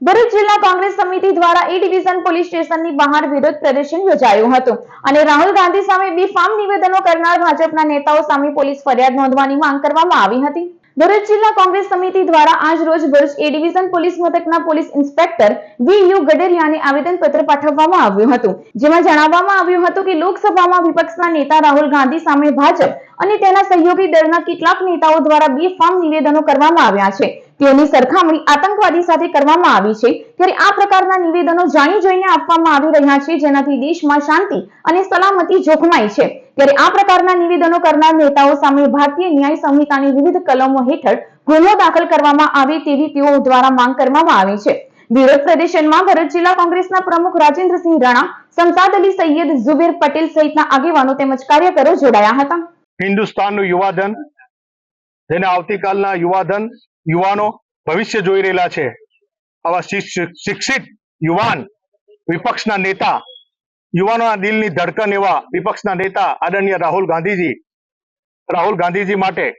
ભરૂચ જિલ્લા કોંગ્રેસ સમિતિ દ્વારા એ ડિવિઝન પોલીસ સ્ટેશનની બહાર વિરોધ પ્રદર્શન યોજાયું હતું અને રાહુલ ગાંધી સામે બેફામ નિવેદનો કરનાર ભાજપના નેતાઓ સામે પોલીસ ફરિયાદ નોંધવાની માંગ કરવામાં આવી હતી. ભરૂચ જિલ્લા કોંગ્રેસ સમિતિ દ્વારા આજ રોજ ભરૂચ એ ડિવિઝન પોલીસ મથકના પોલીસ ઇન્સ્પેક્ટર વી યુ ગડરિયાને આવેદનપત્ર પાઠવવામાં આવ્યું હતું. જેમાં જણાવવામાં આવ્યું હતું કે લોકસભામાં વિપક્ષના નેતા રાહુલ ગાંધી સામે ભાજપ અને તેના સહયોગી દળના કેટલાક નેતાઓ દ્વારા બેફામ નિવેદનો કરવામાં આવ્યા છે. તેની સરખામણી આતંકવાદી સાથે કરવામાં આવી છે. ત્યારે આ પ્રકારના નિવેદનો જાણી જોઈને આપવામાં આવી રહ્યા છે, જેનાથી દેશમાં શાંતિ અને સલામતી જોખમાય છે. ત્યારે આ પ્રકારના નિવેદનો કરનાર નેતાઓ સામે ભારતીય ન્યાય સંહિતાની વિવિધ કલમો હેઠળ ગુનો દાખલ કરવામાં આવે તેવી તેઓ દ્વારા માંગ કરવામાં આવી છે. વિરોધ પ્રદર્શનમાં ભરત જિલ્લા કોંગ્રેસના પ્રમુખ રાજેન્દ્રસિંહ રાણા સમસાદ અલી સૈયદ ઝુબેર પટેલ સહિતના આગેવાનો તેમજ કાર્યકરો જોડાયા હતા. હિન્દુસ્તાનનું યુવાધન, જેને આવતીકાલના યુવાધન, યુવાનો ભવિષ્ય જોઈ રહેલા છે. આવા શિક્ષ- શિક્ષ- શિક્ષિત યુવાન વિપક્ષના નેતા, યુવાનોના દિલની ધડકન એવા વિપક્ષના નેતા આદરણીય રાહુલ ગાંધીજી રાહુલ ગાંધીજી માટે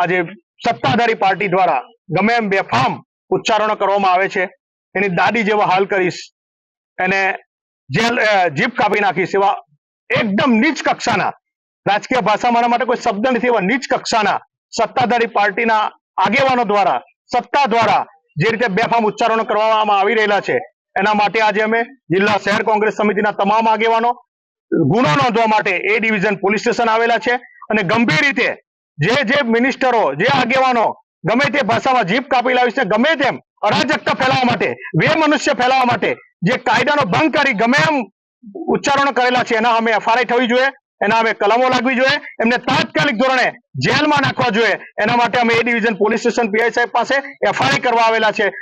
આજે સત્તાધારી પાર્ટી દ્વારા ગમે એમ બેફામ ઉચ્ચારણો કરવામાં આવે છે. એની દાદી જેવા હાલ કરીશ. એને જેલ જીભ કાપી નાખીશ એવા એકદમ નીચ કક્ષાના રાજકીય ભાષામાં માટે કોઈ શબ્દ નથી એવા નીચ કક્ષાના સત્તાધારી પાર્ટીના આગેવાનો દ્વારા, સત્તા દ્વારા જે રીતે બેફામ ઉચ્ચારણો કરવામાં આવી રહેલા છે, એના માટે આજે અમે જિલ્લા શહેર કોંગ્રેસ સમિતિના તમામ આગેવાનો ગુનો નોંધવા માટે એ ડિવિઝન પોલીસ સ્ટેશન આવેલા છે અને ગંભીર રીતે જે જે મિનિસ્ટરો, જે આગેવાનો ગમે તે ભાષામાં જીભ કાપી લાવી છે, ગમે તેમ અરાજકતા ફેલાવવા માટે, બે મનુષ્ય ફેલાવવા માટે જે કાયદાનો ભંગ કરી ગમે એમ ઉચ્ચારણો કરેલા છે, એના અમે એફઆરઆઈ થવી જોઈએ. એના અમે કલમો લાગવી જોઈએ, એમને તાત્કાલિક ધોરણે જેલમાં નાખવા જોઈએ. એના માટે અમે A division police station PI સાહેબ પાસે એફઆઈઆર કરવા આવેલા છે.